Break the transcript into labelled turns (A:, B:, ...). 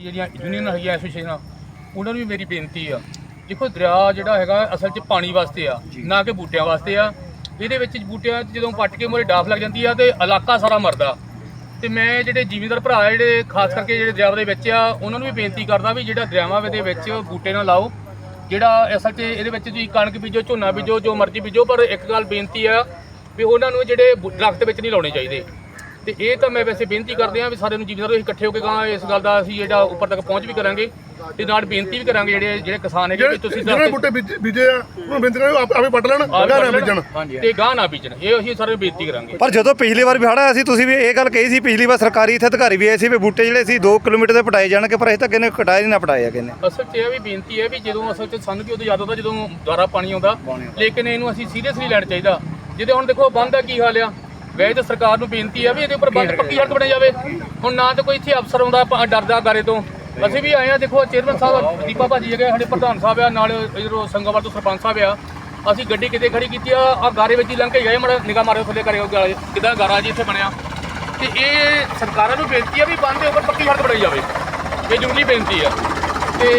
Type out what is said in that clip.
A: ਜਿਹੜੀਆਂ ਯੂਨੀਅਨ ਹੈਗੀਆਂ ਐਸੋਸੀਏਸ਼ਨਾਂ ਉਹਨਾਂ ਨੂੰ ਵੀ ਮੇਰੀ ਬੇਨਤੀ ਆ। ਦੇਖੋ ਦਰਿਆ ਜਿਹੜਾ ਹੈਗਾ ਅਸਲ 'ਚ ਪਾਣੀ ਵਾਸਤੇ ਆ ਨਾ ਕਿ ਬੂਟਿਆਂ ਵਾਸਤੇ ਆ। ਇਹਦੇ ਵਿੱਚ ਬੂਟਿਆਂ 'ਚ ਜਦੋਂ ਪੱਟ ਕੇ ਮੋਰੇ ਡਾਫ ਲੱਗ ਜਾਂਦੀ ਆ ਤੇ ਇਲਾਕਾ ਸਾਰਾ ਮਰਦਾ। ਤੇ ਮੈਂ ਜਿਹੜੇ ਜ਼ਿਮੀਂਦਾਰ ਭਰਾ ਜਿਹੜੇ ਖਾਸ ਕਰਕੇ ਜਿਹੜੇ ਦਰਿਆ ਦੇ ਵਿੱਚ ਆ ਉਹਨਾਂ ਨੂੰ ਵੀ ਬੇਨਤੀ ਕਰਦਾ ਵੀ ਜਿਹੜਾ ਦਰਿਆਵਾਂ ਦੇ ਵਿੱਚ ਬੂਟੇ ਨਾ ਲਾਓ। ਜਿਹੜਾ ਅਸਲ 'ਚ ਇਹਦੇ ਵਿੱਚ ਤੁਸੀਂ ਕਣਕ ਬੀਜੋ ਝੋਨਾ ਬੀਜੋ ਜੋ ਮਰਜ਼ੀ ਬੀਜੋ ਪਰ ਇੱਕ ਗੱਲ ਬੇਨਤੀ ਆ ਵੀ ਉਹਨਾਂ ਨੂੰ ਜਿਹੜੇ ਦਰਖਤ ਵਿੱਚ ਨਹੀਂ ਲਾਉਣੇ ਚਾਹੀਦੇ। ਤੇ ਇਹ ਤਾਂ ਮੈਂ ਵੈਸੇ ਬੇਨਤੀ ਕਰਦੇ ਆ ਵੀ ਸਾਰੇ ਨੂੰ ਜ਼ਿਮੀਂਦਾਰ ਅਸੀਂ ਇਕੱਠੇ ਹੋ ਕੇ ਗਾਂ ਇਸ ਗੱਲ ਦਾ ਅਸੀਂ ਜਿਹੜਾ ਉੱਪਰ ਤੱਕ ਪਹੁੰਚ ਵੀ ਕਰਾਂਗੇ ਤੇ ਨਾਲ ਬੇਨਤੀ ਵੀ ਕਰਾਂਗੇ ਜਿਹੜੇ ਜਿਹੜੇ ਕਿਸਾਨ ਹੈਗੇ ਵੀ ਤੁਸੀਂ
B: ਜਿਹੜੇ ਬੂਟੇ ਬੀਜੇ- ਆ ਉਹਨੂੰ ਬੇਨਤੀ ਕਰੋ ਆਪ- ਪੱਟ ਲੈਣ ਗਾਹ ਨਾ ਬੀਜਣ।
A: ਤੇ ਗਾਂ ਨਾ ਬੀਜਣ। ਇਹ ਅਸੀਂ ਸਾਰੇ ਬੇਨਤੀ ਕਰਾਂਗੇ।
C: ਪਰ ਜਦੋਂ ਪਿਛਲੀ ਵਾਰ ਵੀ ਹੜ੍ਹ ਆਇਆ ਸੀ ਤੁਸੀਂ ਵੀ ਇਹ ਗੱਲ ਕਹੀ ਸੀ ਪਿਛਲੀ ਵਾਰ ਸਰਕਾਰੀ ਇੱਥੇ ਅਧਿਕਾਰੀ ਵੀ ਆਏ ਸੀ ਵੀ ਬੂਟੇ ਜਿਹੜੇ ਸੀ 2 ਕਿਲੋਮੀਟਰ ਦੇ ਪਟਾਏ ਜਾਣਗੇ ਪਰ ਇਹ ਤਾਂ ਕਿਨੇ ਕਟਾਏ ਨਹੀਂ ਨਾ ਪਟਾਏ ਆ ਕਿਨੇ
A: ਅਸਲ 'ਚ ਇਹ ਵੀ ਬੇਨਤੀ ਹੈ ਵੀ ਜਦੋਂ ਅਸਲ 'ਚ ਸਾਨੂੰ ਵੀ ਉਦੋਂ ਯਾਦ ਆਉਂਦਾ ਜਦੋਂ ਦੁਆਰਾ ਪਾਣੀ ਆਉਂਦਾ। ਲੇਕਿਨ ਇਹਨੂੰ ਅਸੀਂ ਸੀਰੀਅਸਲੀ ਲੈਣਾ ਚਾਹੀਦਾ। ਜਿਹਦੇ ਹੁਣ ਦੇਖੋ ਬੰਦ ਦਾ ਕੀ ਹਾਲ ਆ? ਵੈਸੇ ਤਾਂ ਸਰਕਾਰ ਨੂੰ ਬੇਨਤੀ ਹੈ ਵੀ ਇਹਦੇ ਉੱਪਰ ਬੰਦ ਪੱਕੀ ਸੜਕ ਬਣੀ ਜਾਵੇ। ਹੁਣ ਨਾ ਤਾਂ ਕੋਈ ਇੱਥੇ ਅਫਸਰ ਆਉਂਦਾ ਡਰਦਾ ਗਾਰੇ ਤੋਂ। ਅਸੀਂ ਵੀ ਆਏ ਆ ਦੇਖੋ ਚੇਅਰਮੈਨ ਸਾਹਿਬ ਦੀਪਾ ਭਾਜੀ ਹੈਗੇ ਸਾਡੇ ਪ੍ਰਧਾਨ ਸਾਹਿਬ ਆ ਨਾਲ ਇਧਰੋਂ ਸੰਗਵਾਲ ਤੋਂ ਸਰਪੰਚ ਸਾਹਿਬ ਆ। ਅਸੀਂ ਗੱਡੀ ਕਿਤੇ ਖੜੀ ਕੀਤੀ ਆ ਆ ਗਾਰੇ ਵਿੱਚ ਹੀ ਲੰਘ ਕੇ ਗਏ ਮੜਾ ਨਿਗਾਹ ਮਾਰਿਓ ਥੱਲੇ ਕਰਿਓ ਕਿਦਾਂ ਗਾਰਾ ਜੀ ਇੱਥੇ ਬਣਿਆ। ਤੇ ਇਹ ਸਰਕਾਰਾਂ ਨੂੰ ਬੇਨਤੀ ਆ ਵੀ ਬੰਦ ਦੇ ਉੱਪਰ ਪੱਕੀ ਸੜਕ ਬਣਾਈ ਜਾਵੇ। ਇਹ ਜਰੂਰੀ ਬੇਨਤੀ ਆ।